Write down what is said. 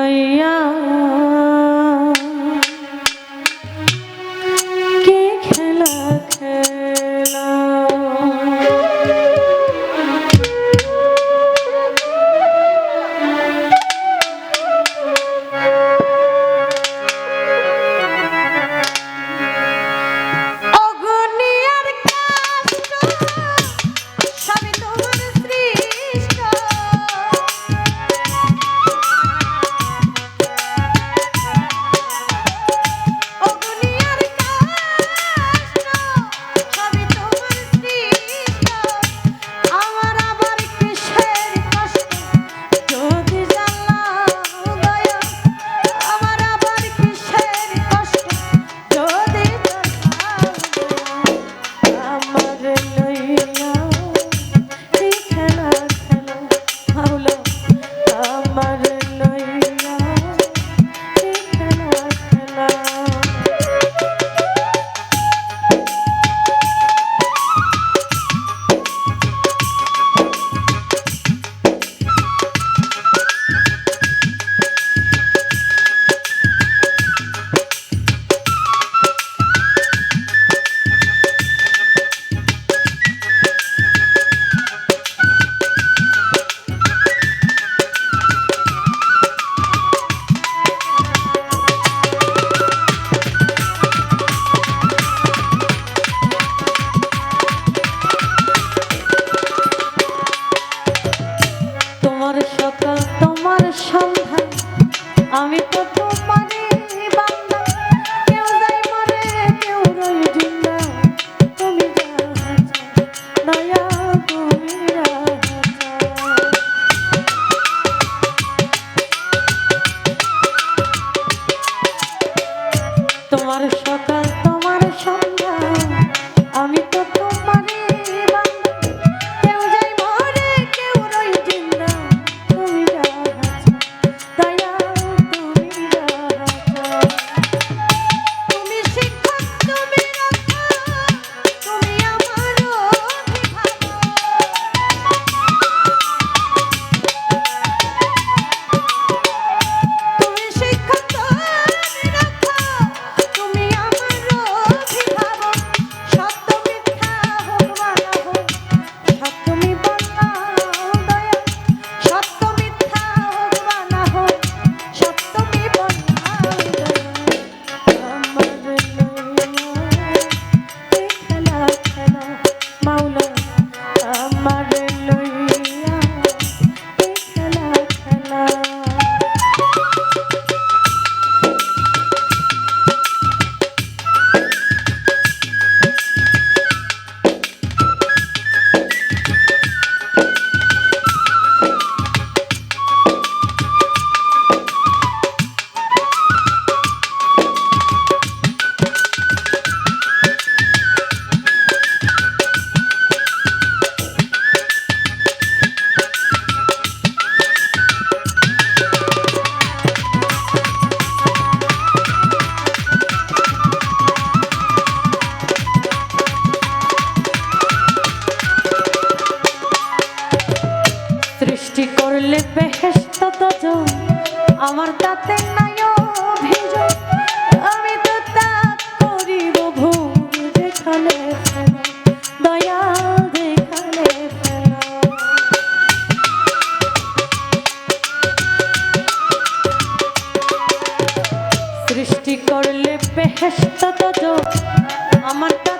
লইয়া আমার তাতে নাই অভিযোগ। আমি তো তা করিব ভুল যেখানে সৃষ্টি করলে বেহেস্ত আমার তাতে